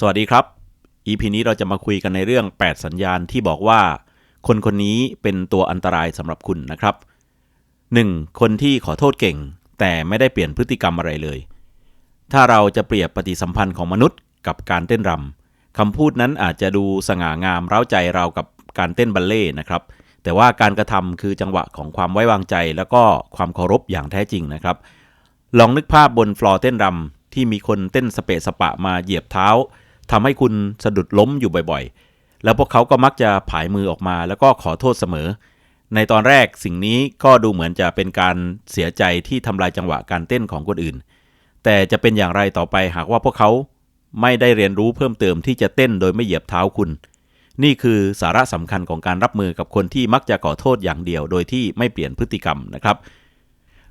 สวัสดีครับ EP นี้เราจะมาคุยกันในเรื่อง 8 สัญญาณที่บอกว่า คนคนนี้เป็นตัวอันตรายสำหรับคุณนะครับ 1. คนที่ขอโทษเก่ง แต่ไม่ได้เปลี่ยนพฤติกรรมอะไรเลย ถ้าเราจะเปรียบปฏิสัมพันธ์ของมนุษย์กับการเต้นรำคำพูดนั้นอาจจะดูสง่างามเร้าใจเรากับการเต้นบัลเล่นะครับ แต่ว่าการกระทำคือจังหวะของความไว้วางใจ แล้วก็ความเคารพอย่างแท้จริงนะครับ ลองนึกภาพบนฟลอร์เต้นรำที่มีคนเต้นสเปะสปะมาเหยียบเท้า ทำให้คุณสะดุดล้มอยู่บ่อยๆ แล้วพวกเขาก็มักจะผายมือออกมา แล้วก็ขอโทษเสมอ ในตอนแรกสิ่งนี้ก็ดูเหมือนจะเป็นการเสียใจที่ทำลายจังหวะการเต้นของคนอื่น แต่จะเป็นอย่างไรต่อไปหากว่าพวกเขาไม่ได้เรียนรู้เพิ่มเติมที่จะเต้นโดยไม่เหยียบเท้าคุณ นี่คือสาระสำคัญของการรับมือกับคนที่มักจะขอโทษอย่างเดียว โดยที่ไม่เปลี่ยนพฤติกรรมนะครับ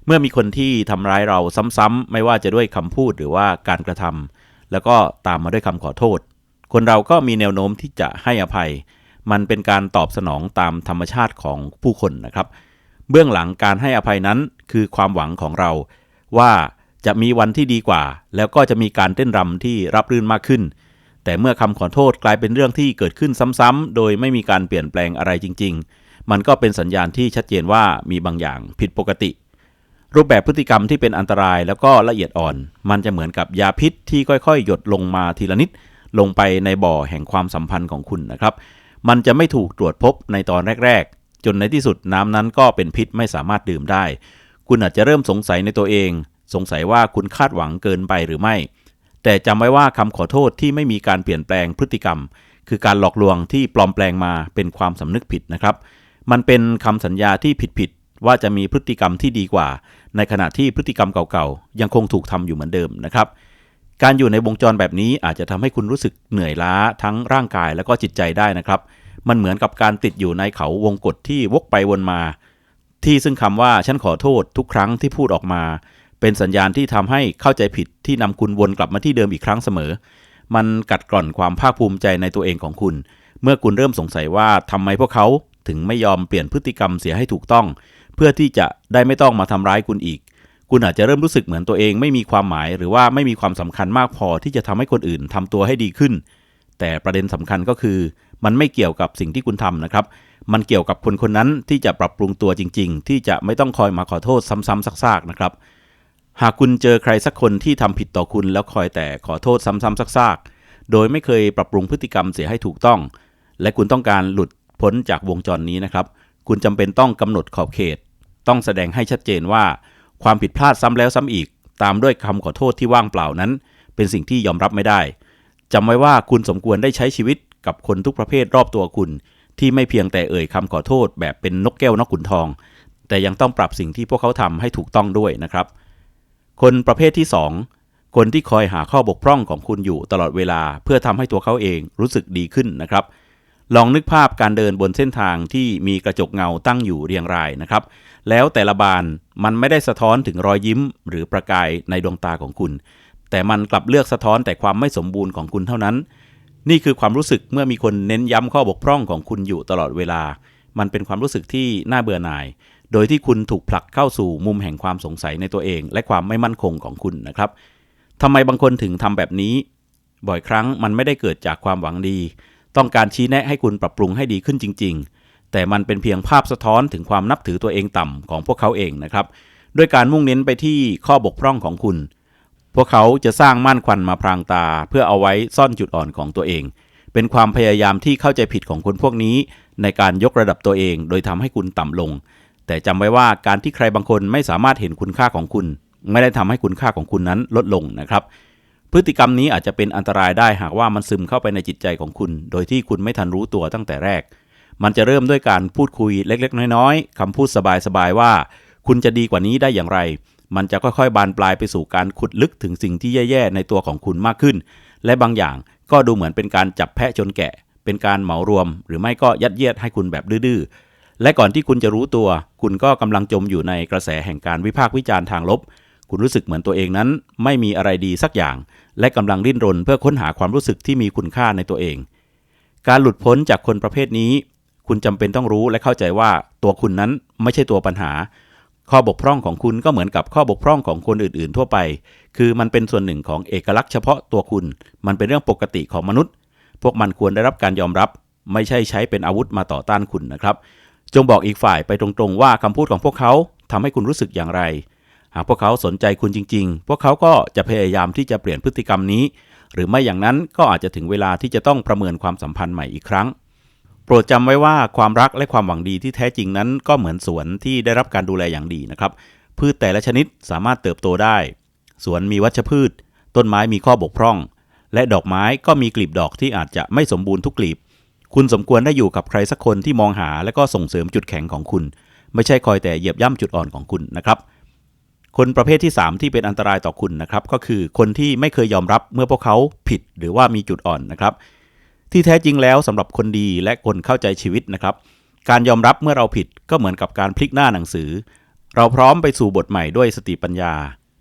เมื่อมีคนที่ทำร้ายเราซ้ำๆไม่ว่าจะด้วยคำพูดหรือว่าการกระทำ แล้วก็ตามมาด้วยคำขอโทษ คนเราก็มีแนวโน้มที่จะให้อภัย มันเป็นการตอบสนองตามธรรมชาติของผู้คนนะครับ เบื้องหลังการให้อภัยนั้นคือความหวังของเรา ว่าจะมีวันที่ดีกว่า แล้วก็จะมีการเต้นรำที่รับรื่นมากขึ้น แต่เมื่อคำขอโทษกลายเป็นเรื่องที่เกิดขึ้นซ้ำๆโดยไม่มีการเปลี่ยนแปลงอะไรจริง ๆ มันก็เป็นสัญญาณที่ชัดเจนว่ามีบางอย่างผิดปกติ รูปแบบพฤติกรรมที่เป็นอันตรายแล้วก็ละเอียดอ่อน มันจะเหมือนกับยาพิษที่ค่อยๆ หยดลงมาทีละนิด ลงไปในบ่อแห่งความสัมพันธ์ของคุณนะครับ มันจะไม่ถูกตรวจพบในตอนแรกๆ จนในที่สุดน้ำนั้นก็เป็นพิษไม่สามารถดื่มได้ คุณอาจจะเริ่มสงสัยในตัวเอง สงสัยว่าคุณคาดหวังเกินไปหรือไม่ แต่จำไว้ว่าคำขอโทษที่ไม่มีการเปลี่ยนแปลงพฤติกรรม คือการหลอกลวงที่ปลอมแปลงมาเป็นความสำนึกผิดนะครับ มันเป็นคำสัญญาที่ผิดๆว่าจะมีพฤติกรรมที่ดีกว่า ในขณะที่พฤติกรรมเก่าๆ ยังคงถูกทำอยู่เหมือนเดิมนะครับ การอยู่ในวงจรแบบนี้อาจจะทำให้คุณรู้สึกเหนื่อยล้าทั้งร่างกายและก็จิตใจได้นะครับ มันเหมือนกับการติดอยู่ในเขาวงกฏที่วกไปวนมา ที่ซึ่งคำว่าฉันขอโทษทุกครั้งที่พูดออกมา เป็นสัญญาณที่ทำให้เข้าใจผิดที่นำคุณวนกลับมาที่เดิมอีกครั้งเสมอ มันกัดกร่อนความภาคภูมิใจในตัวเองของคุณ เมื่อคุณเริ่มสงสัยว่าทำไมพวกเขาถึงไม่ยอมเปลี่ยนพฤติกรรมเสียให้ถูกต้อง เพื่อที่จะได้ไม่ต้องมาทำร้ายคุณอีก คุณอาจจะเริ่มรู้สึกเหมือนตัวเองไม่มีความหมาย หรือว่าไม่มีความสำคัญมากพอที่จะทำให้คนอื่นทำตัวให้ดีขึ้น แต่ประเด็นสำคัญก็คือ มันไม่เกี่ยวกับสิ่งที่คุณทำนะครับ มันเกี่ยวกับคนคนนั้นที่จะปรับปรุงตัวจริง ๆ ที่จะไม่ต้องคอยมาขอโทษซ้ำๆซากๆนะครับ หากคุณเจอใครสักคนที่ทำผิดต่อคุณแล้วคอยแต่ขอโทษซ้ำๆซากๆ โดยไม่เคยปรับปรุงพฤติกรรมเสียให้ถูกต้อง และคุณต้องการหลุดพ้นจากวงจรนี้นะครับ คุณจำเป็นต้องกำหนดขอบเขต ต้องแสดงให้ชัดเจนว่า ความผิดพลาดซ้ำแล้วซ้ำอีก ตามด้วยคำขอโทษที่ว่างเปล่านั้น เป็นสิ่งที่ยอมรับไม่ได้จำไว้ว่าคุณสมควรได้ใช้ชีวิตกับคนทุกประเภทรอบตัวคุณ ที่ไม่เพียงแต่เอ่ยคำขอโทษแบบเป็นนกแก้วนกขุนทอง แต่ยังต้องปรับสิ่งที่พวกเขาทำให้ถูกต้องด้วยนะครับ คนประเภทที่ 2 คนที่คอยหาข้อบกพร่องของคุณอยู่ตลอดเวลา เพื่อทำให้ตัวเขาเองรู้สึกดีขึ้นนะครับ ลองนึกภาพการเดินบนเส้นทางที่มีกระจกเงาตั้งอยู่เรียงรายนะครับ แล้วแต่ละบานมันไม่ได้สะท้อนถึงรอยยิ้ม หรือประกายในดวงตาของคุณ แต่มันกลับเลือกสะท้อนแต่ความไม่สมบูรณ์ของคุณเท่านั้น นี่คือความรู้สึกเมื่อมีคนเน้นย้ำข้อบกพร่องของคุณอยู่ตลอดเวลา มันเป็นความรู้สึกที่น่าเบื่อหน่าย โดยที่คุณถูกผลักเข้าสู่มุมแห่งความสงสัยในตัวเอง และความไม่มั่นคงของคุณนะครับทำไมบางคนถึงทำแบบนี้ บ่อยครั้งมันไม่ได้เกิดจากความหวังดี ต้องการชี้แนะให้คุณปรับปรุงให้ดีขึ้นจริง ๆ แต่มันเป็นเพียงภาพสะท้อนถึงความนับถือตัวเองต่ำของพวกเขาเองนะครับด้วยการมุ่งเน้นไปที่ข้อบกพร่องของคุณ พวกเขาจะสร้างม่านควันมาพรางตา เพื่อเอาไว้ซ่อนจุดอ่อนของตัวเอง เป็นความพยายามที่เข้าใจผิดของคนพวกนี้ ในการยกระดับตัวเอง โดยทำให้คุณต่ำลง แต่จำไว้ว่าการที่ใครบางคนไม่สามารถเห็นคุณค่าของคุณ ไม่ได้ทำให้คุณค่าของคุณนั้นลดลงนะครับ พฤติกรรมนี้อาจจะเป็นอันตรายได้หากว่ามันซึมเข้าไปในจิตใจของคุณ โดยที่คุณไม่ทันรู้ตัวตั้งแต่แรก มันจะเริ่มด้วยการพูดคุยเล็ก ๆ น้อยๆคำพูดสบายๆว่า คุณจะดีกว่านี้ได้อย่างไร มันจะค่อยๆ บานปลายไปสู่การขุดลึกถึงสิ่งที่แย่ๆในตัวของคุณมากขึ้น และบางอย่างก็ดูเหมือนเป็นการจับแพะจนแกะ เป็นการเหมารวม หรือไม่ก็ยัดเยียดให้คุณแบบดื้อๆและก่อนที่คุณจะรู้ตัว คุณก็กำลังจมอยู่ในกระแสแห่งการวิพากษ์วิจารณ์ทางลบ คุณรู้สึกเหมือนตัวเองนั้น ไม่มีอะไรดีสักอย่าง และกำลังดิ้นรนเพื่อค้นหาความรู้สึกที่มีคุณค่าในตัวเอง การหลุดพ้นจากคนประเภทนี้ คุณจำเป็นต้องรู้และเข้าใจว่าตัวคุณนั้นไม่ใช่ตัวปัญหา ข้อบกพร่องของคุณก็เหมือนกับข้อบกพร่องของคนอื่นๆ ทั่วไป คือมันเป็นส่วนหนึ่งของเอกลักษณ์เฉพาะตัวคุณ มันเป็นเรื่องปกติของมนุษย์ พวกมันควรได้รับการยอมรับ ไม่ใช่ใช้เป็นอาวุธมาต่อต้านคุณนะครับ จงบอกอีกฝ่ายไปตรงๆ ว่าคำพูดของพวกเขาทำให้คุณรู้สึกอย่างไร หากพวกเขาสนใจคุณจริง ๆ พวกเขาก็จะพยายามที่จะเปลี่ยนพฤติกรรมนี้ หรือไม่อย่างนั้นก็อาจจะถึงเวลาที่จะต้องประเมินความสัมพันธ์ใหม่อีกครั้ง โปรดจำไว้ว่าความรักและความหวังดีที่แท้จริงนั้นก็เหมือนสวนที่ได้รับการดูแลอย่างดีนะครับ พืชแต่ละชนิดสามารถเติบโตได้ สวนมีวัชพืช ต้นไม้มีข้อบกพร่อง และดอกไม้ก็มีกลีบดอกที่อาจจะไม่สมบูรณ์ทุกกลีบ คุณสมควรได้อยู่กับใครสักคนที่มองหาและก็ส่งเสริมจุดแข็งของคุณ ไม่ใช่คอยแต่เหยียบย่ำจุดอ่อนของคุณนะครับ คนประเภทที่ 3 ที่เป็นอันตรายต่อคุณนะครับ ก็คือคนที่ไม่เคยยอมรับเมื่อพวกเขาผิดหรือว่ามีจุดอ่อนนะครับ ที่แท้จริงแล้วสำหรับคนดีและคนเข้าใจชีวิตนะครับ การยอมรับเมื่อเราผิดก็เหมือนกับการพลิกหน้าหนังสือ เราพร้อมไปสู่บทใหม่ด้วยสติปัญญา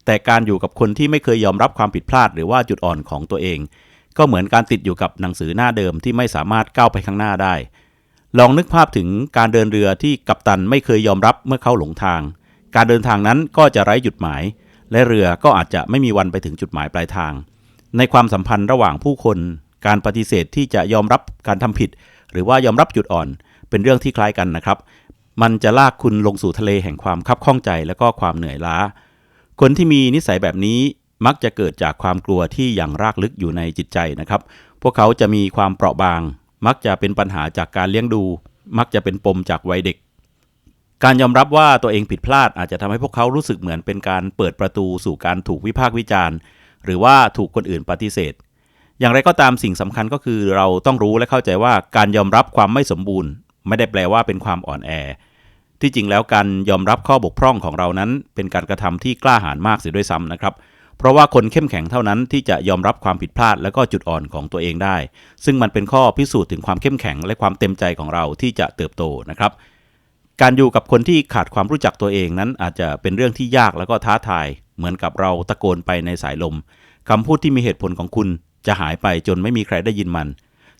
แต่การอยู่กับคนที่ไม่เคยยอมรับความผิดพลาด หรือว่าจุดอ่อนของตัวเอง ก็เหมือนการติดอยู่กับหนังสือหน้าเดิมที่ไม่สามารถก้าวไปข้างหน้าได้ ลองนึกภาพถึงการเดินเรือที่กัปตันไม่เคยยอมรับเมื่อเขาหลงทาง การเดินทางนั้นก็จะไร้จุดหมาย และเรือก็อาจจะไม่มีวันไปถึงจุดหมายปลายทาง ในความสัมพันธ์ระหว่างผู้คน การปฏิเสธที่จะยอมรับการทำผิด หรือว่ายอมรับจุดอ่อน เป็นเรื่องที่คล้ายกันนะครับ มันจะลากคุณลงสู่ทะเลแห่งความคับข้องใจและก็ความเหนื่อยล้า คนที่มีนิสัยแบบนี้มักจะเกิดจากความกลัวที่อย่างรากลึกอยู่ในจิตใจนะครับ พวกเขาจะมีความเปราะบาง มักจะเป็นปัญหาจากการเลี้ยงดู มักจะเป็นปมจากวัยเด็ก การยอมรับว่าตัวเองผิดพลาดอาจจะทำให้พวกเขารู้สึกเหมือนเป็นการเปิดประตูสู่การถูกวิพากษ์วิจารณ์ หรือว่าถูกคนอื่นปฏิเสธ อย่างไรก็ตามสิ่งสำคัญก็คือเราต้องรู้และเข้าใจว่าการยอมรับความไม่สมบูรณ์ ไม่ได้แปลว่าเป็นความอ่อนแอ ที่จริงแล้วการยอมรับข้อบกพร่องของเรานั้น เป็นการกระทำที่กล้าหาญมากเสียด้วยซ้ำนะครับเพราะว่าคนเข้มแข็งเท่านั้นที่จะยอมรับความผิดพลาดและก็จุดอ่อนของตัวเองได้ ซึ่งมันเป็นข้อพิสูจน์ถึงความเข้มแข็งและความเต็มใจของเราที่จะเติบโตนะครับ การอยู่กับคนที่ขาดความรู้จักตัวเองนั้นอาจจะเป็นเรื่องที่ยากแล้วก็ท้าทาย เหมือนกับเราตะโกนไปในสายลมคำพูดที่มีเหตุผลของคุณจะหายไปจนไม่มีใครได้ยินมัน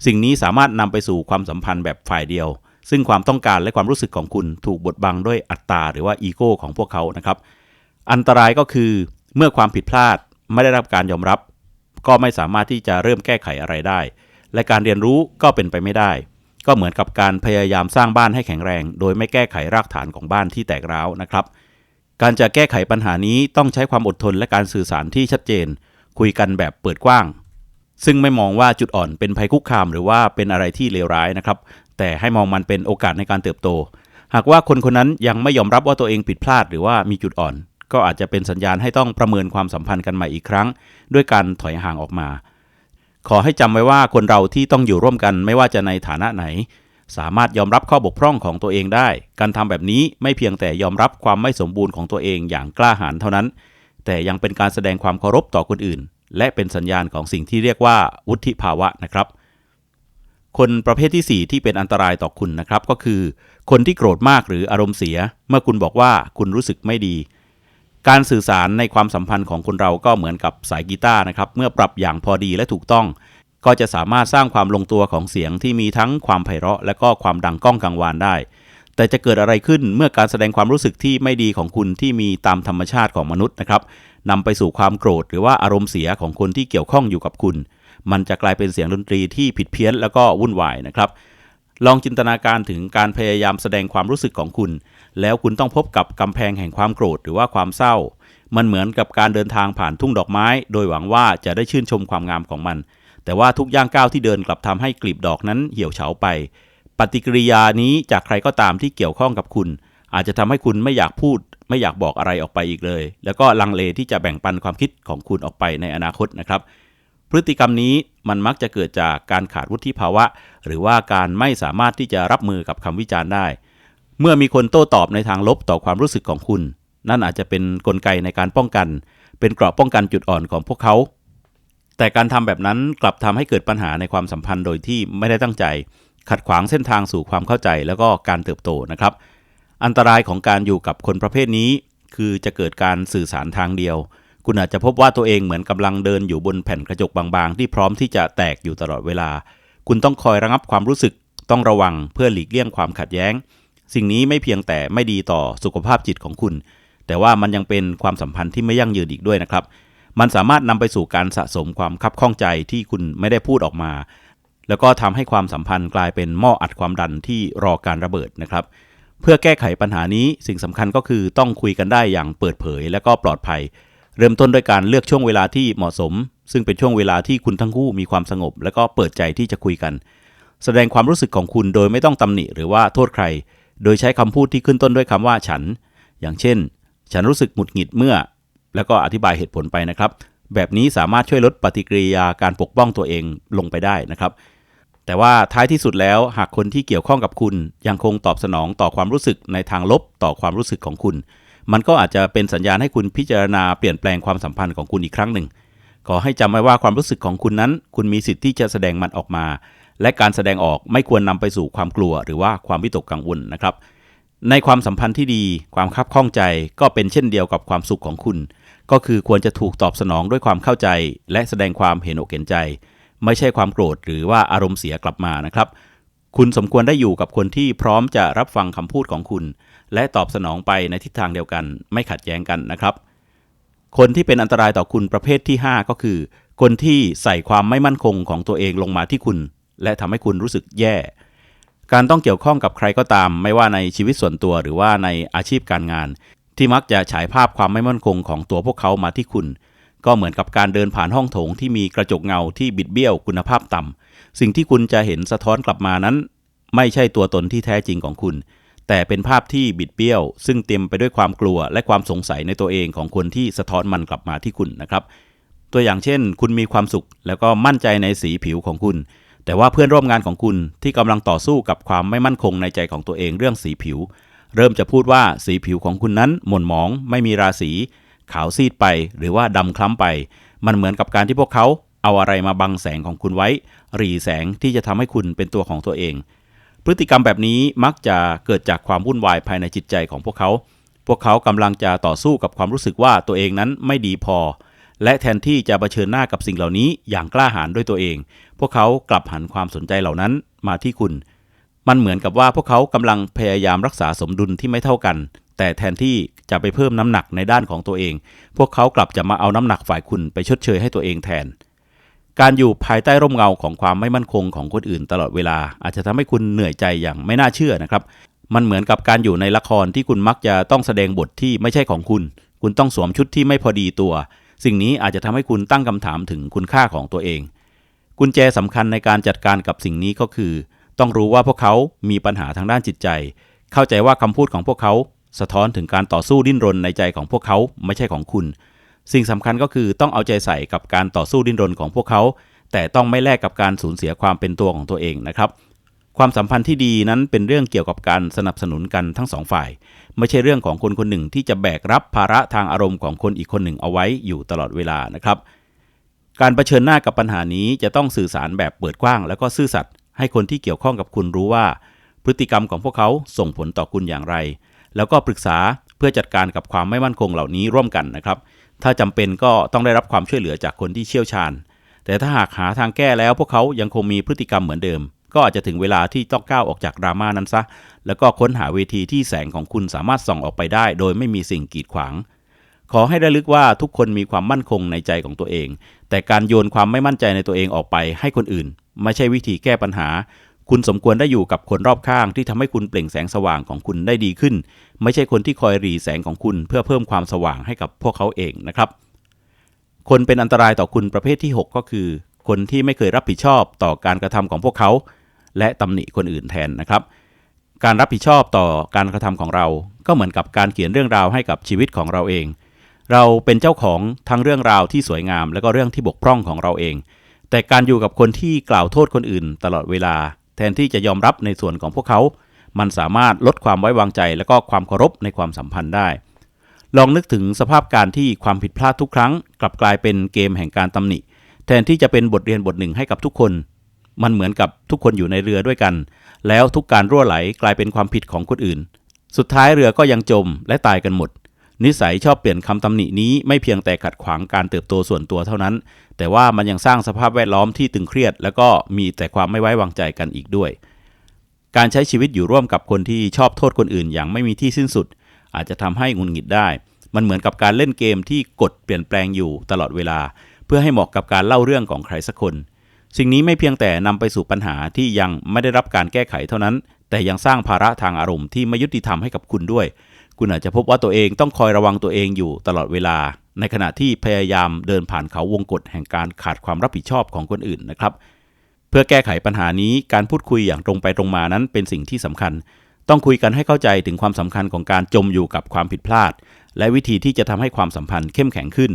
สิ่งนี้สามารถนำไปสู่ความสัมพันธ์แบบฝ่ายเดียว ซึ่งความต้องการและความรู้สึกของคุณถูกบดบังด้วยอัตตาหรือว่าอีโก้ของพวกเขานะครับ อันตรายก็คือเมื่อความผิดพลาดไม่ได้รับการยอมรับ ก็ไม่สามารถที่จะเริ่มแก้ไขอะไรได้ และการเรียนรู้ก็เป็นไปไม่ได้ ก็เหมือนกับการพยายามสร้างบ้านให้แข็งแรง โดยไม่แก้ไขรากฐานของบ้านที่แตกร้าวนะครับ การจะแก้ไขปัญหานี้ต้องใช้ความอดทนและการสื่อสารที่ชัดเจน คุยกันแบบเปิดกว้าง ซึ่งไม่มองว่าจุดอ่อนเป็นภัยคุกคาม หรือว่าเป็นอะไรที่เลวร้ายนะครับ แต่ให้มองมันเป็นโอกาสในการเติบโต หากว่าคนคนนั้นยังไม่ยอมรับว่าตัวเองผิดพลาดหรือว่ามีจุดอ่อน ก็อาจจะเป็นสัญญาณให้ต้องประเมินความสัมพันธ์กันใหม่อีกครั้ง ด้วยการถอยห่างออกมา ขอให้จำไว้ว่าคนเราที่ต้องอยู่ร่วมกันไม่ว่าจะในฐานะไหน สามารถยอมรับข้อบกพร่องของตัวเองได้ การทำแบบนี้ไม่เพียงแต่ยอมรับความไม่สมบูรณ์ของตัวเองอย่างกล้าหาญเท่านั้น แต่ยังเป็นการแสดงความเคารพต่อคนอื่น และเป็นสัญญาณของสิ่งที่เรียกว่าวุฒิภาวะนะครับ คนประเภทที่ 4 ที่เป็นอันตรายต่อคุณนะครับก็คือ คนที่โกรธมากหรืออารมณ์เสีย เมื่อคุณบอกว่าคุณรู้สึกไม่ดี การสื่อสารในความสัมพันธ์ของคนเราก็เหมือนกับสายกีตาร์นะครับ เมื่อปรับอย่างพอดีและถูกต้อง ก็จะสามารถสร้างความลงตัวของเสียงที่มีทั้งความไพเราะ และก็ความดังก้องกังวานได้ แต่จะเกิดอะไรขึ้นเมื่อการแสดงความรู้สึกที่ไม่ดีของคุณที่มีตามธรรมชาติของมนุษย์นะครับนำไปสู่ความโกรธ หรือว่าอารมณ์เสียของคนที่เกี่ยวข้องอยู่กับคุณ มันจะกลายเป็นเสียงดนตรีที่ผิดเพี้ยนแล้วก็วุ่นวายนะครับ ลองจินตนาการถึงการพยายามแสดงความรู้สึกของคุณ แล้วคุณต้องพบกับกำแพงแห่งความโกรธหรือว่าความเศร้า มันเหมือนกับการเดินทางผ่านทุ่งดอกไม้ โดยหวังว่าจะได้ชื่นชมความงามของมัน แต่ว่าทุกย่างก้าวที่เดินกลับทำให้กลีบดอกนั้นเหี่ยวเฉาไป ปฏิกิริยานี้จากใครก็ตามที่เกี่ยวข้องกับคุณ อาจจะทำให้คุณไม่อยากพูด ไม่อยากบอกอะไรออกไปอีกเลย แล้วก็ลังเลที่จะแบ่งปันความคิดของคุณออกไปในอนาคตนะครับพฤติกรรมนี้มันมักจะเกิดจากการขาดวุฒิภาวะ หรือว่าการไม่สามารถที่จะรับมือกับคำวิจารณ์ได้ เมื่อมีคนโต้ตอบในทางลบต่อความรู้สึกของคุณ นั่นอาจจะเป็นนกลไกในการป้องกัน เป็นเกราะป้องกันจุดอ่อนของพวกเขา แต่การทำแบบนั้นกลับทำให้เกิดปัญหาในความสัมพันธ์โดยที่ไม่ได้ตั้งใจ ขัดขวางเส้นทางสู่ความเข้าใจแล้วก็การเติบโตนะครับ อันตรายของการอยู่กับคนประเภทนี้ คือจะเกิดการสื่อสารทางเดียว คุณอาจจะพบว่าตัวเองเหมือนกำลังเดินอยู่บนแผ่นกระจกบางๆ ที่พร้อมที่จะแตกอยู่ตลอดเวลา คุณต้องคอยระงับความรู้สึกต้องระวังเพื่อหลีกเลี่ยงความขัดแย้ง สิ่งนี้ไม่เพียงแต่ไม่ดีต่อสุขภาพจิตของคุณ แต่ว่ามันยังเป็นความสัมพันธ์ที่ไม่ยั่งยืนอีกด้วยนะครับ มันสามารถนำไปสู่การสะสมความคับข้องใจที่คุณไม่ได้พูดออกมา แล้วก็ทำให้ความสัมพันธ์กลายเป็นหม้ออัดความดันที่รอการระเบิดนะครับ เพื่อแก้ไขปัญหานี้สิ่งสำคัญก็คือต้องคุยกันได้อย่างเปิดเผย และก็ปลอดภัย เริ่มต้นด้วยการเลือกช่วงเวลาที่เหมาะสม ซึ่งเป็นช่วงเวลาที่คุณทั้งคู่มีความสงบ และก็เปิดใจที่จะคุยกัน แสดงความรู้สึกของคุณโดยไม่ต้องตำหนิหรือว่าโทษใคร โดยใช้คำพูดที่ขึ้นต้นด้วยคำว่าฉัน อย่างเช่น ฉันรู้สึกหงุดหงิดเมื่อ แล้วก็อธิบายเหตุผลไปนะครับ แบบนี้สามารถช่วยลดปฏิกิริยาการปกป้องตัวเองลงไปได้นะครับ แต่ว่าท้ายที่สุดแล้วหากคนที่เกี่ยวข้องกับคุณ ยังคงตอบสนองต่อความรู้สึกในทางลบต่อความรู้สึกของคุณ มันก็อาจจะเป็นสัญญาณให้คุณพิจารณาเปลี่ยนแปลงความสัมพันธ์ของคุณอีกครั้งหนึ่งขอให้จำไว้ว่าความรู้สึกของคุณนั้น คุณมีสิทธิ์ที่จะแสดงมันออกมา และการแสดงออกไม่ควรนำไปสู่ความกลัว หรือว่าความวิตกกังวลนะครับ ในความสัมพันธ์ที่ดี ความคับข้องใจก็เป็นเช่นเดียวกับความสุขของคุณ ก็คือควรจะถูกตอบสนองด้วยความเข้าใจ และแสดงความเห็นอกเห็นใจ ไม่ใช่ความโกรธหรือว่าอารมณ์เสียกลับมานะครับ คุณสมควรได้อยู่กับคนที่พร้อมจะรับฟังคำพูดของคุณ และตอบสนองไปในทิศทางเดียวกัน ไม่ขัดแย้งกันนะครับคนที่เป็นอันตรายต่อคุณประเภทที่ 5 ก็คือ คนที่ใส่ความไม่มั่นคงของตัวเองลงมาที่คุณ และทำให้คุณรู้สึกแย่ การต้องเกี่ยวข้องกับใครก็ตาม ไม่ว่าในชีวิตส่วนตัวหรือว่าในอาชีพการงาน ที่มักจะฉายภาพความไม่มั่นคงของตัวพวกเขามาที่คุณ ก็เหมือนกับการเดินผ่านห้องโถงที่มีกระจกเงาที่บิดเบี้ยวคุณภาพต่ำสิ่งที่คุณจะเห็นสะท้อนกลับมานั้น ไม่ใช่ตัวตนที่แท้จริงของคุณ แต่เป็นภาพที่บิดเบี้ยว ซึ่งเต็มไปด้วยความกลัวและความสงสัยในตัวเองของคนที่สะท้อนมันกลับมาที่คุณนะครับ ตัวอย่างเช่น คุณมีความสุขแล้วก็มั่นใจในสีผิวของคุณ แต่ว่าเพื่อนร่วมงานของคุณที่กำลังต่อสู้กับความไม่มั่นคงในใจของตัวเองเรื่องสีผิว เริ่มจะพูดว่าสีผิวของคุณนั้นหม่นหมอง ไม่มีราศีขาวซีดไป หรือว่าดำคล้ำไป มันเหมือนกับการที่พวกเขาเอาอะไรมาบังแสงของคุณไว้ รีแสงที่จะทำให้คุณเป็นตัวของตัวเอง พฤติกรรมแบบนี้มักจะเกิดจากความวุ่นวายภายในจิตใจของพวกเขา พวกเขากำลังจะต่อสู้กับความรู้สึกว่าตัวเองนั้นไม่ดีพอ และแทนที่จะเผชิญหน้ากับสิ่งเหล่านี้อย่างกล้าหาญด้วยตัวเอง พวกเขากลับหันความสนใจเหล่านั้นมาที่คุณ มันเหมือนกับว่าพวกเขากำลังพยายามรักษาสมดุลที่ไม่เท่ากัน แต่แทนที่จะไปเพิ่มน้ำหนักในด้านของตัวเอง พวกเขากลับจะมาเอาน้ำหนักฝ่ายคุณไปชดเชยให้ตัวเองแทน การอยู่ภายใต้ร่มเงาของความไม่มั่นคงของคนอื่นตลอดเวลา อาจจะทำให้คุณเหนื่อยใจอย่างไม่น่าเชื่อนะครับ มันเหมือนกับการอยู่ในละครที่คุณมักจะต้องแสดงบทที่ไม่ใช่ของคุณ คุณต้องสวมชุดที่ไม่พอดีตัว สิ่งนี้อาจจะทำให้คุณตั้งคำถามถึงคุณค่าของตัวเอง กุญแจสำคัญในการจัดการกับสิ่งนี้ก็คือ ต้องรู้ว่าพวกเขามีปัญหาทางด้านจิตใจ เข้าใจว่าคำพูดของพวกเขา สะท้อนถึงการต่อสู้ดิ้นรนในใจของพวกเขาไม่ใช่ของคุณ สิ่งสำคัญก็คือต้องเอาใจใส่กับการต่อสู้ดิ้นรนของพวกเขา แต่ต้องไม่แลกกับการสูญเสียความเป็นตัวของตัวเองนะครับ ความสัมพันธ์ที่ดีนั้นเป็นเรื่องเกี่ยวกับการสนับสนุนกันทั้งสองฝ่าย ไม่ใช่เรื่องของคนคนหนึ่งที่จะแบกรับภาระทางอารมณ์ของคนอีกคนหนึ่งเอาไว้อยู่ตลอดเวลานะครับ การเผชิญหน้ากับปัญหานี้จะต้องสื่อสารแบบเปิดกว้าง แล้วก็ซื่อสัตย์ให้คนที่เกี่ยวข้องกับคุณรู้ว่า พฤติกรรมของพวกเขาส่งผลต่อคุณอย่างไร แล้วก็ปรึกษาเพื่อจัดการกับความไม่มั่นคงเหล่านี้ร่วมกันนะครับ ถ้าจำเป็นก็ต้องได้รับความช่วยเหลือจากคนที่เชี่ยวชาญ แต่ถ้าหากหาทางแก้แล้วพวกเขายังคงมีพฤติกรรมเหมือนเดิม ก็อาจจะถึงเวลาที่ต้องก้าวออกจากดราม่านั้นซะ แล้วก็ค้นหาเวทีที่แสงของคุณสามารถส่องออกไปได้ โดยไม่มีสิ่งกีดขวาง ขอให้ได้ลึกว่าทุกคนมีความมั่นคงในใจของตัวเอง แต่การโยนความไม่มั่นใจในตัวเองออกไปให้คนอื่น ไม่ใช่วิธีแก้ปัญหา คุณสมควรได้อยู่กับคนรอบข้างที่ทำให้คุณเปล่งแสงสว่างของคุณได้ดีขึ้น ไม่ใช่คนที่คอยรีแสงของคุณเพื่อเพิ่มความสว่างให้กับพวกเขาเองนะครับ คนเป็นอันตรายต่อคุณประเภทที่ 6 ก็คือ คนที่ไม่เคยรับผิดชอบต่อการกระทำของพวกเขา และตำหนิคนอื่นแทนนะครับ การรับผิดชอบต่อการกระทำของเรา ก็เหมือนกับการเขียนเรื่องราวให้กับชีวิตของเราเอง เราเป็นเจ้าของทั้งเรื่องราวที่สวยงาม และก็เรื่องที่บกพร่องของเราเอง แต่การอยู่กับคนที่กล่าวโทษคนอื่น ตลอดเวลา แทนที่จะยอมรับในส่วนของพวกเขา มันสามารถลดความไว้วางใจ และก็ความเคารพในความสัมพันธ์ได้ลองนึกถึงสภาพการที่ความผิดพลาดทุกครั้ง กลับกลายเป็นเกมแห่งการตำหนิ แทนที่จะเป็นบทเรียนบทหนึ่งให้กับทุกคน มันเหมือนกับทุกคนอยู่ในเรือด้วยกัน แล้วทุกการรั่วไหลกลายเป็นความผิดของคนอื่น สุดท้ายเรือก็ยังจมและตายกันหมด นิสัยชอบเปลี่ยนคำตำหนินี้ไม่เพียงแต่ขัดขวางการเติบโตส่วนตัวเท่านั้น แต่ว่ามันยังสร้างสภาพแวดล้อมที่ตึงเครียด แล้วก็มีแต่ความไม่ไว้วางใจกันอีกด้วย การใช้ชีวิตอยู่ร่วมกับคนที่ชอบโทษคนอื่น อย่างไม่มีที่สิ้นสุด อาจจะทำให้งุดหงิดได้ มันเหมือนกับการเล่นเกมที่กดเปลี่ยนแปลงอยู่ตลอดเวลา เพื่อให้เหมาะกับการเล่าเรื่องของใครสักคน สิ่งนี้ไม่เพียงแต่นำไปสู่ปัญหาที่ยังไม่ได้รับการแก้ไขเท่านั้น แต่ยังสร้างภาระทางอารมณ์ที่ไม่ยุติธรรมให้กับคุณด้วย คุณอาจจะพบว่าตัวเองต้องคอยระวังตัวเองอยู่ตลอดเวลา ในขณะที่พยายามเดินผ่านเขาวงกฏแห่งการขาดความรับผิดชอบของคนอื่นนะครับ เพื่อแก้ไขปัญหานี้การพูดคุยอย่างตรงไปตรงมานั้นเป็นสิ่งที่สำคัญ ต้องคุยกันให้เข้าใจถึงความสำคัญของการจมอยู่กับความผิดพลาด และวิธีที่จะทำให้ความสัมพันธ์เข้มแข็งขึ้น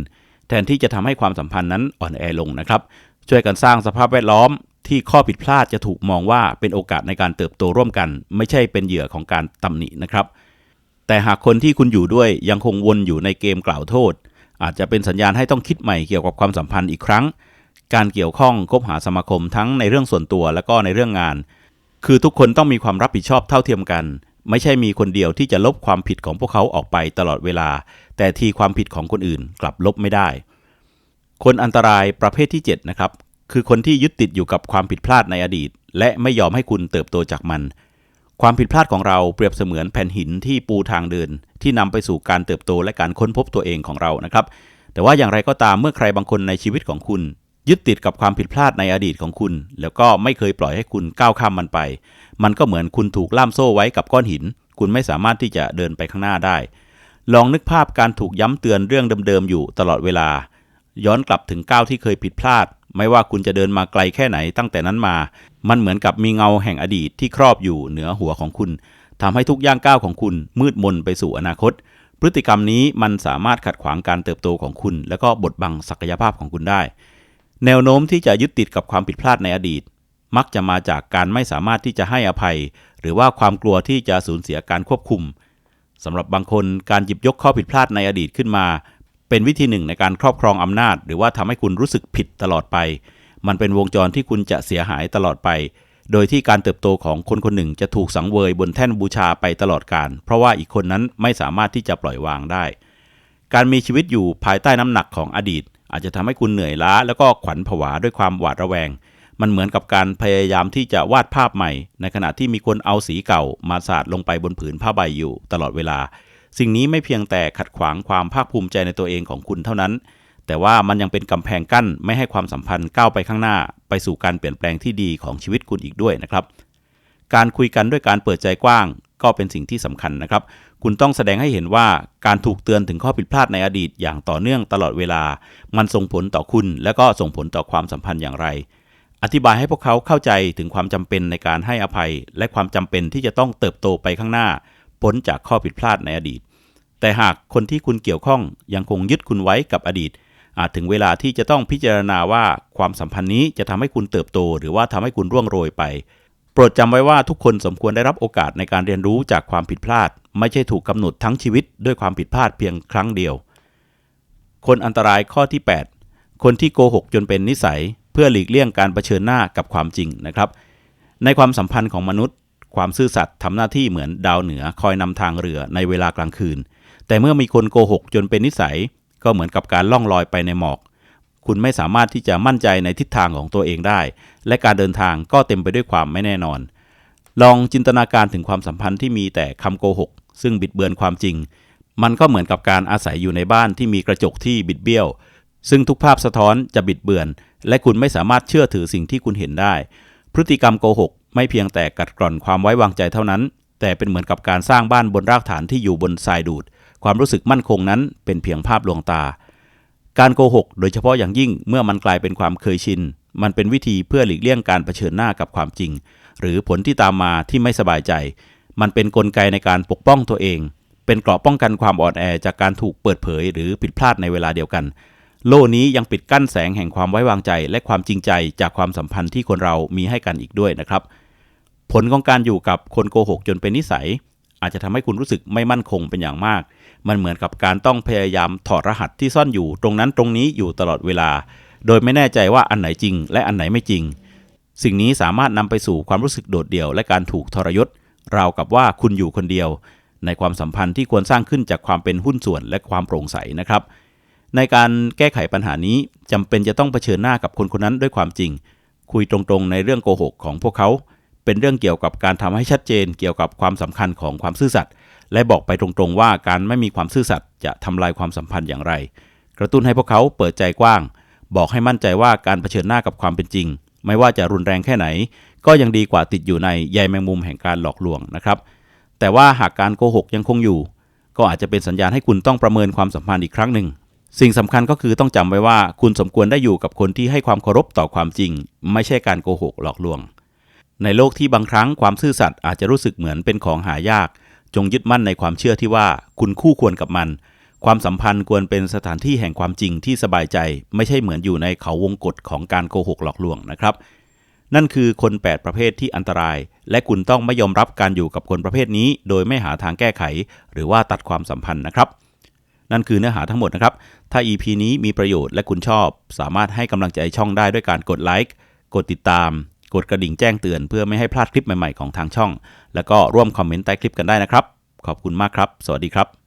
แทนที่จะทำให้ความสัมพันธ์นั้นอ่อนแอลงนะครับ ช่วยกันสร้างสภาพแวดล้อมที่ข้อผิดพลาดจะถูกมองว่าเป็นโอกาสในการเติบโตร่วมกัน ไม่ใช่เป็นเหยื่อของการตำหนินะครับ แต่หากคนที่คุณอยู่ด้วยยังคงวนอยู่ในเกมกล่าวโทษ อาจจะเป็นสัญญาณให้ต้องคิดใหม่เกี่ยวกับความสัมพันธ์อีกครั้ง การเกี่ยวข้องคบหาสมาคมทั้งในเรื่องส่วนตัวและก็ในเรื่องงาน คือทุกคนต้องมีความรับผิดชอบเท่าเทียมกัน ไม่ใช่มีคนเดียวที่จะลบความผิดของพวกเขาออกไปตลอดเวลา แต่ทีความผิดของคนอื่นกลับลบไม่ได้ คนอันตรายประเภทที่7นะครับคือคนที่ยึดติดอยู่กับความผิดพลาดในอดีต และไม่ยอมให้คุณเติบโตจากมัน ความผิดพลาดของเราเปรียบเสมือนแผ่นหินที่ปูทางเดิน ที่นำไปสู่การเติบโตและการค้นพบตัวเองของเรานะครับ แต่ว่าอย่างไรก็ตามเมื่อใครบางคนในชีวิตของคุณ ยึดติดกับความผิดพลาดในอดีตของคุณ แล้วก็ไม่เคยปล่อยให้คุณก้าวข้ามมันไป มันก็เหมือนคุณถูกล่ามโซ่ไว้กับก้อนหิน คุณไม่สามารถที่จะเดินไปข้างหน้าได้ ลองนึกภาพการถูกย้ำเตือนเรื่องเดิมๆอยู่ตลอดเวลา ย้อนกลับถึงก้าวที่เคยผิดพลาด ไม่ว่าคุณจะเดินมาไกลแค่ไหนตั้งแต่นั้นมา มันเหมือนกับมีเงาแห่งอดีตที่ครอบอยู่เหนือหัวของคุณทำให้ทุกย่างก้าวของคุณมืดมนไปสู่อนาคต พฤติกรรมนี้มันสามารถขัดขวางการเติบโตของคุณ แล้วก็บดบังศักยภาพของคุณได้ แนวโน้มที่จะยึดติดกับความผิดพลาดในอดีต มักจะมาจากการไม่สามารถที่จะให้อภัย หรือว่าความกลัวที่จะสูญเสียการควบคุมสำหรับบางคนการหยิบยกข้อผิดพลาดในอดีตขึ้นมา เป็นวิธีหนึ่งในการครอบครองอำนาจ หรือว่าทำให้คุณรู้สึกผิดตลอดไป มันเป็นวงจรที่คุณจะเสียหายตลอดไป โดยที่การเติบโตของคนคนหนึ่งจะถูกสังเวยบนแท่นบูชาไปตลอดการ เพราะว่าอีกคนนั้นไม่สามารถที่จะปล่อยวางได้ การมีชีวิตอยู่ภายใต้น้ำหนักของอดีต อาจจะทำให้คุณเหนื่อยล้า แล้วก็ขวัญผวาด้วยความหวาดระแวง มันเหมือนกับการพยายามที่จะวาดภาพใหม่ ในขณะที่มีคนเอาสีเก่ามาสาดลงไปบนผืนผ้าใบอยู่ตลอดเวลา สิ่งนี้ไม่เพียงแต่ขัดขวางความภาคภูมิใจในตัวเองของคุณเท่านั้น แต่ว่ามันยังเป็นกำแพงกั้นไม่ให้ความสัมพันธ์ก้าวไปข้างหน้า ไปสู่การเปลี่ยนแปลงที่ดีของชีวิตคุณอีกด้วยนะครับ การคุยกันด้วยการเปิดใจกว้าง ก็เป็นสิ่งที่สำคัญนะครับ คุณต้องแสดงให้เห็นว่าการถูกเตือนถึงข้อผิดพลาดในอดีต อย่างต่อเนื่องตลอดเวลา มันส่งผลต่อคุณ และก็ส่งผลต่อความสัมพันธ์อย่างไรอธิบายให้พวกเขาเข้าใจถึงความจำเป็นในการให้อภัย และความจำเป็นที่จะต้องเติบโตไปข้างหน้า พ้นจากข้อผิดพลาดในอดีต แต่หากคนที่คุณเกี่ยวข้องยังคงยึดคุณไว้กับอดีต อาจถึงเวลาที่จะต้องพิจารณาว่าความสัมพันธ์นี้จะทำให้คุณเติบโต หรือว่าทำให้คุณร่วงโรยไป โปรดจำไว้ว่าทุกคนสมควรได้รับโอกาสในการเรียนรู้จากความผิดพลาด ไม่ใช่ถูกกำหนดทั้งชีวิตด้วยความผิดพลาดเพียงครั้งเดียว คนอันตรายข้อที่ 8 คนที่โกหกจนเป็นนิสัย เพื่อหลีกเลี่ยงการเผชิญหน้ากับความจริงนะครับ ในความสัมพันธ์ของมนุษย์ ความซื่อสัตย์ทำหน้าที่เหมือนดาวเหนือคอยนำทางเรือในเวลากลางคืน แต่เมื่อมีคนโกหกจนเป็นนิสัย ก็เหมือนกับการล่องลอยไปในหมอก คุณไม่สามารถที่จะมั่นใจในทิศทางของตัวเองได้ และการเดินทางก็เต็มไปด้วยความไม่แน่นอน ลองจินตนาการถึงความสัมพันธ์ที่มีแต่คำโกหก ซึ่งบิดเบือนความจริง มันก็เหมือนกับการอาศัยอยู่ในบ้านที่มีกระจกที่บิดเบี้ยว ซึ่งทุกภาพสะท้อนจะบิดเบือน และคุณไม่สามารถเชื่อถือสิ่งที่คุณเห็นได้ พฤติกรรมโกหก ไม่เพียงแต่กัดกร่อนความไว้วางใจเท่านั้น แต่เป็นเหมือนกับการสร้างบ้านบนรากฐานที่อยู่บนทรายดูด ความรู้สึกมั่นคงนั้นเป็นเพียงภาพลวงตา การโกหก โดยเฉพาะอย่างยิ่งเมื่อมันกลายเป็นความเคยชิน มันเป็นวิธีเพื่อหลีกเลี่ยงการเผชิญหน้ากับความจริง หรือผลที่ตามมาที่ไม่สบายใจ มันเป็นนกลไกในการปกป้องตัวเอง เป็นเกราะป้องกันความอ่อนแอจากการถูกเปิดเผย หรือผิดพลาดในเวลาเดียวกันโล่นี้ยังปิดกั้นแสงแห่งความไว้วางใจ และความจริงใจจากความสัมพันธ์ที่คนเรามีให้กันอีกด้วยนะครับ ผลของการอยู่กับคนโกหกจนเป็นนิสัย อาจจะทำให้คุณรู้สึกไม่มั่นคงเป็นอย่างมาก มันเหมือนกับการต้องพยายามถอดรหัสที่ซ่อนอยู่ ตรงนั้นตรงนี้อยู่ตลอดเวลา โดยไม่แน่ใจว่าอันไหนจริง และอันไหนไม่จริง สิ่งนี้สามารถนำไปสู่ความรู้สึกโดดเดี่ยว และการถูกทรยศราวกับว่าคุณอยู่คนเดียว ในความสัมพันธ์ที่ควรสร้างขึ้นจากความเป็นหุ้นส่วนและความโปร่งใสนะครับ ในการแก้ไขปัญหานี้จำเป็นจะต้องเผชิญหน้ากับคนคนนั้นด้วยความจริง คุยตรงๆในเรื่องโกหกของพวกเขา เป็นเรื่องเกี่ยวกับการทำให้ชัดเจนเกี่ยวกับความสำคัญของความซื่อสัตย์และบอกไปตรงๆว่าการไม่มีความซื่อสัตย์จะทำลายความสัมพันธ์อย่างไร กระตุ้นให้พวกเขาเปิดใจกว้าง บอกให้มั่นใจว่าการเผชิญหน้ากับความเป็นจริง ไม่ว่าจะรุนแรงแค่ไหน ก็ยังดีกว่าติดอยู่ในใยแมงมุมแห่งการหลอกลวงนะครับ แต่ว่าหากการโกหกยังคงอยู่ ก็อาจจะเป็นสัญญาณให้คุณต้องประเมินความสัมพันธ์อีกครั้งหนึ่งสิ่งสำคัญก็คือต้องจำไว้ว่าคุณสมควรได้อยู่กับคนที่ให้ความเคารพต่อความจริง ไม่ใช่การโกหกหลอกลวง ในโลกที่บางครั้งความซื่อสัตย์อาจจะรู้สึกเหมือนเป็นของหายาก จงยึดมั่นในความเชื่อที่ว่าคุณคู่ควรกับมัน ความสัมพันธ์ควรเป็นสถานที่แห่งความจริงที่สบายใจ ไม่ใช่เหมือนอยู่ในเขาวงกฏของการโกหกหลอกลวงนะครับ นั่นคือคน 8 ประเภทที่อันตราย และคุณต้องไม่ยอมรับการอยู่กับคนประเภทนี้ โดยไม่หาทางแก้ไข หรือว่าตัดความสัมพันธ์นะครับ นั่นคือเนื้อหาทั้งหมดนะครับ ถ้า EP นี้มีประโยชน์และคุณชอบ สามารถให้กำลังใจช่องได้ด้วยการกดไลค์กดติดตาม กดกระดิ่งแจ้งเตือนเพื่อไม่ให้พลาดคลิปใหม่ๆของทางช่อง แล้วก็ร่วมคอมเมนต์ใต้คลิปกันได้นะครับ ขอบคุณมากครับ สวัสดีครับ